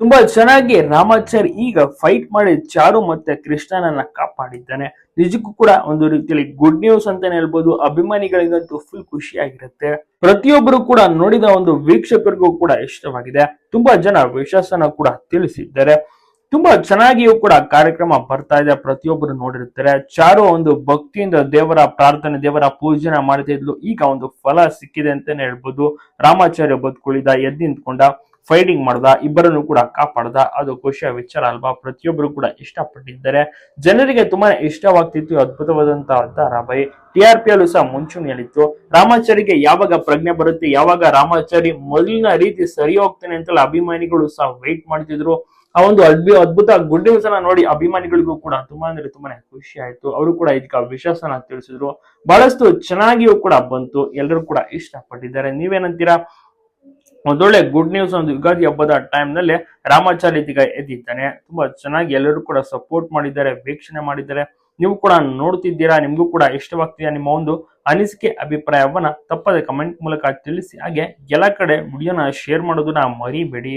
ತುಂಬಾ ಚೆನ್ನಾಗಿ ರಾಮಾಚಾರಿ ಈಗ ಫೈಟ್ ಮಾಡಿ ಚಾರು ಮತ್ತೆ ಕೃಷ್ಣನನ್ನ ಕಾಪಾಡಿದ್ದಾನೆ. ನಿಜಕ್ಕೂ ಕೂಡ ಒಂದು ರೀತಿಯಲ್ಲಿ ಗುಡ್ ನ್ಯೂಸ್ ಅಂತಾನೆ ಹೇಳ್ಬೋದು. ಅಭಿಮಾನಿಗಳಿಗಂತೂ ಫುಲ್ ಖುಷಿಯಾಗಿರುತ್ತೆ. ಪ್ರತಿಯೊಬ್ಬರು ಕೂಡ ನೋಡಿದ ಒಂದು ವೀಕ್ಷಕರಿಗೂ ಕೂಡ ಇಷ್ಟವಾಗಿದೆ. ತುಂಬಾ ಜನ ವಿಶ್ವಾಸನ ಕೂಡ ತಿಳಿಸಿದ್ದಾರೆ. ತುಂಬಾ ಚೆನ್ನಾಗಿಯೂ ಕೂಡ ಕಾರ್ಯಕ್ರಮ ಬರ್ತಾ ಇದೆ. ಪ್ರತಿಯೊಬ್ಬರು ನೋಡಿರ್ತಾರೆ. ಚಾರು ಒಂದು ಭಕ್ತಿಯಿಂದ ದೇವರ ಪ್ರಾರ್ಥನೆ, ದೇವರ ಪೂಜೆನ ಮಾಡ್ತಿದ್ಲು ಈಗ ಒಂದು ಫಲ ಸಿಕ್ಕಿದೆ ಅಂತಾನೆ ಹೇಳ್ಬೋದು. ರಾಮಾಚಾರ್ಯ ಬದುಕುಳಿದ ಎದ್ದು ನಿಂತ್ಕೊಂಡ ಫೈಟಿಂಗ್ ಮಾಡ್ದ, ಇಬ್ಬರನ್ನು ಕೂಡ ಕಾಪಾಡ್ದ, ಅದು ಖುಷಿಯ ವಿಚಾರ ಅಲ್ವಾ? ಪ್ರತಿಯೊಬ್ಬರು ಕೂಡ ಇಷ್ಟಪಟ್ಟಿದ್ದಾರೆ. ಜನರಿಗೆ ತುಂಬಾ ಇಷ್ಟವಾಗ್ತಿತ್ತು ಅದ್ಭುತವಾದಂತಹ ಧಾರಾವಾಹಿ. ಟಿ ಆರ್ ಪಿ ಅಲ್ಲೂ ಸಹ ಮುಂಚೂಣಿಯಲ್ಲಿತ್ತು. ರಾಮಾಚಾರಿಗೆ ಯಾವಾಗ ಪ್ರಜ್ಞೆ ಬರುತ್ತೆ, ಯಾವಾಗ ರಾಮಾಚಾರಿ ಮೊದಲಿನ ರೀತಿ ಸರಿ ಹೋಗ್ತಾನೆ ಅಂತೆಲ್ಲ ಅಭಿಮಾನಿಗಳು ಸಹ ವೆಯ್ಟ್ ಮಾಡ್ತಿದ್ರು. ಆ ಒಂದು ಅದ್ಭು, ಅದ್ಭುತ ಗುಡ್ ನ್ಯೂಸ್ ಅನ್ನ ನೋಡಿ ಅಭಿಮಾನಿಗಳಿಗೂ ಕೂಡ ತುಂಬಾ ಅಂದ್ರೆ ತುಂಬಾನೇ ಖುಷಿ ಆಯ್ತು. ಅವರು ಕೂಡ ಇದಕ್ಕೆ ವಿಶ್ವಾಸನ ತಿಳಿಸಿದ್ರು. ಬಹಳಷ್ಟು ಚೆನ್ನಾಗಿಯೂ ಕೂಡ ಬಂತು. ಎಲ್ಲರೂ ಕೂಡ ಇಷ್ಟಪಟ್ಟಿದ್ದಾರೆ. ನೀವೇನಂತೀರಾ? ಒಂದೊಳ್ಳೆ ಗುಡ್ ನ್ಯೂಸ್ ಒಂದು ಯುಗಾದಿ ಹಬ್ಬದ ಟೈಮ್ನಲ್ಲಿ ರಾಮಾಚಾರಿ ಇದೀಗ ಎದ್ದಿದ್ದಾನೆ. ತುಂಬಾ ಚೆನ್ನಾಗಿ ಎಲ್ಲರೂ ಕೂಡ ಸಪೋರ್ಟ್ ಮಾಡಿದ್ದಾರೆ, ವೀಕ್ಷಣೆ ಮಾಡಿದ್ದಾರೆ. ನೀವು ಕೂಡ ನೋಡ್ತಿದ್ದೀರಾ, ನಿಮ್ಗೂ ಕೂಡ ಇಷ್ಟವಾಗ್ತಿದೆಯಾ ನಿಮ್ಮ ಒಂದು ಅನಿಸಿಕೆ, ಅಭಿಪ್ರಾಯವನ್ನ ತಪ್ಪದೆ ಕಮೆಂಟ್ ಮೂಲಕ ತಿಳಿಸಿ. ಹಾಗೆ ಎಲ್ಲ ಕಡೆ ವಿಡಿಯೋನ ಶೇರ್ ಮಾಡೋದನ್ನ ಮರಿಬೇಡಿ.